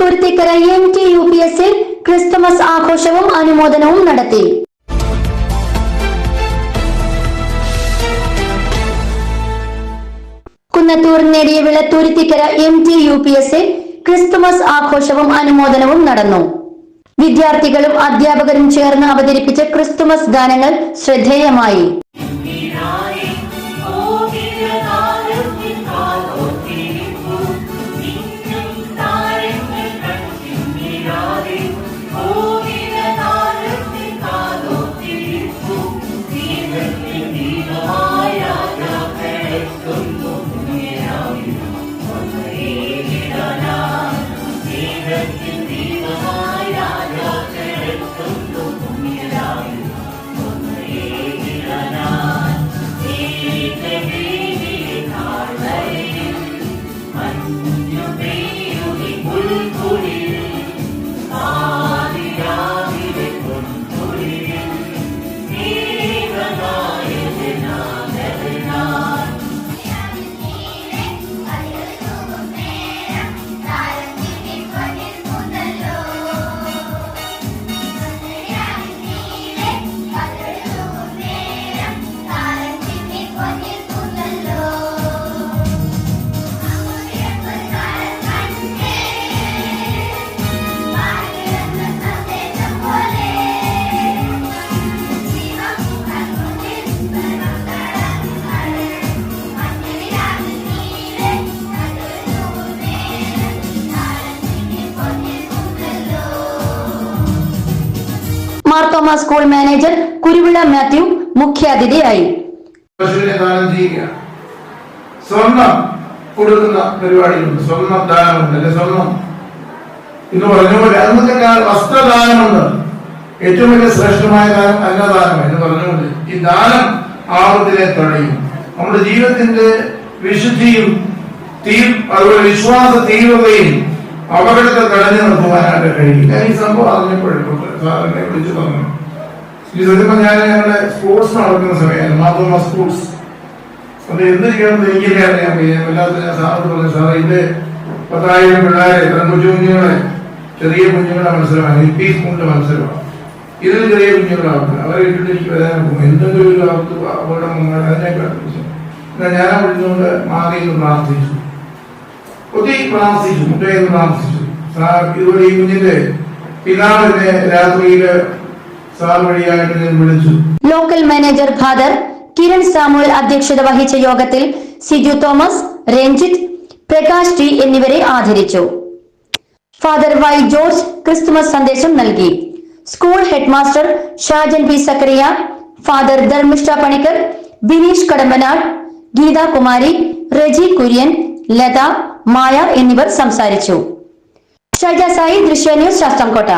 Thuruthikkara M T U P എസിൽ Christmas ആഘോഷവും അനുമോദനവും നടത്തി. കുന്നത്തൂർ നേടിയ വിള Thuruthikkara M T U P എസിൽ ക്രിസ്തുമസ് ആഘോഷവും അനുമോദനവും നടന്നു. വിദ്യാർത്ഥികളും അധ്യാപകരും ചേർന്ന് അവതരിപ്പിച്ച ക്രിസ്തുമസ് ഗാനങ്ങൾ ശ്രദ്ധേയമായി. മാർത്തോമ സ്കൂൾ മാനേജർ കുരുവിള മാത്യു മുഖ്യാതിഥിയായി. സ്വർണം കൊടുക്കുന്ന പരിപാടിയുണ്ട്. സ്വർണ ദാനമുണ്ട്. അല്ലെ സ്വർണം? എന്ന് പറഞ്ഞ പോലെ അന്നത്തെ വസ്ത്രദാനമുണ്ട്. ഏറ്റവും വലിയ ശ്രേഷ്ഠമായ ദാനം അന്നദാനം എന്ന് പറഞ്ഞുകൊണ്ട് ഈ ദാനം ആപത്തിനെ തടയും. നമ്മുടെ ജീവിതത്തിന്റെ വിശുദ്ധിയും തീ അതുപോലെ വിശ്വാസ തീവ്രതയും അപകടത്തെ തടഞ്ഞു കഴിയും ഞാൻ ഈ സംഭവം അറിഞ്ഞപ്പോഴും വിളിച്ചു പറഞ്ഞു. സത്യം ഞാൻ ഞങ്ങളുടെ സ്പോർട്സ് നടക്കുന്ന സമയമാണ് മാതൃമ സ്പോർട്സ് അത് എന്ത് ചെയ്യണമെന്ന് എനിക്കല്ലേ അറിയാൻ വല്ലാത്ത ഞാൻ പറഞ്ഞു ഇത് പത്തായിരം പിള്ളേരെ കുഞ്ഞുങ്ങളെ ചെറിയ കുഞ്ഞുങ്ങളുടെ മത്സരമാണ്. എൽ പി സ്കൂളിന്റെ മത്സരമാണ്. ഇതിൽ ചെറിയ കുഞ്ഞുങ്ങളാവുന്നത് അവരെ ഇട്ടിട്ട് വരാൻ പോകും. എന്തെങ്കിലും ഒരു ആവത്ത് അപകടം വന്നാൽ ഞാൻ വിളിച്ചുകൊണ്ട് മാറി എന്ന് പ്രാർത്ഥിച്ചു. ഒത്തിരി പ്രാർത്ഥിച്ചു മുട്ടയെന്ന് പ്രാർത്ഥിച്ചു. ഈ കുഞ്ഞിന്റെ പിതാവിനെ രാത്രിയിൽ സാർ വഴിയായിട്ട് ഞാൻ വിളിച്ചു. Local manager father Kiran Samuel അധ്യക്ഷത വഹിച്ച യോഗത്തിൽ സിജു തോമസ് രഞ്ജിത്ത് പ്രകാശ് ടി എന്നിവരെ ആദരിച്ചു. ഫാദർ വൈ ജോർജ് ക്രിസ്തുമസ് സന്ദേശം നൽകി. School headmaster Shajan B Sakkariya father Dharmishta Panicker Bineesh Kadampanad Geethakumari Reji Kurian Latha Maya എന്നിവർ സംസാരിച്ചു. షజా సాయి దృశ్య న్యూస్ శాస్త్రంకోట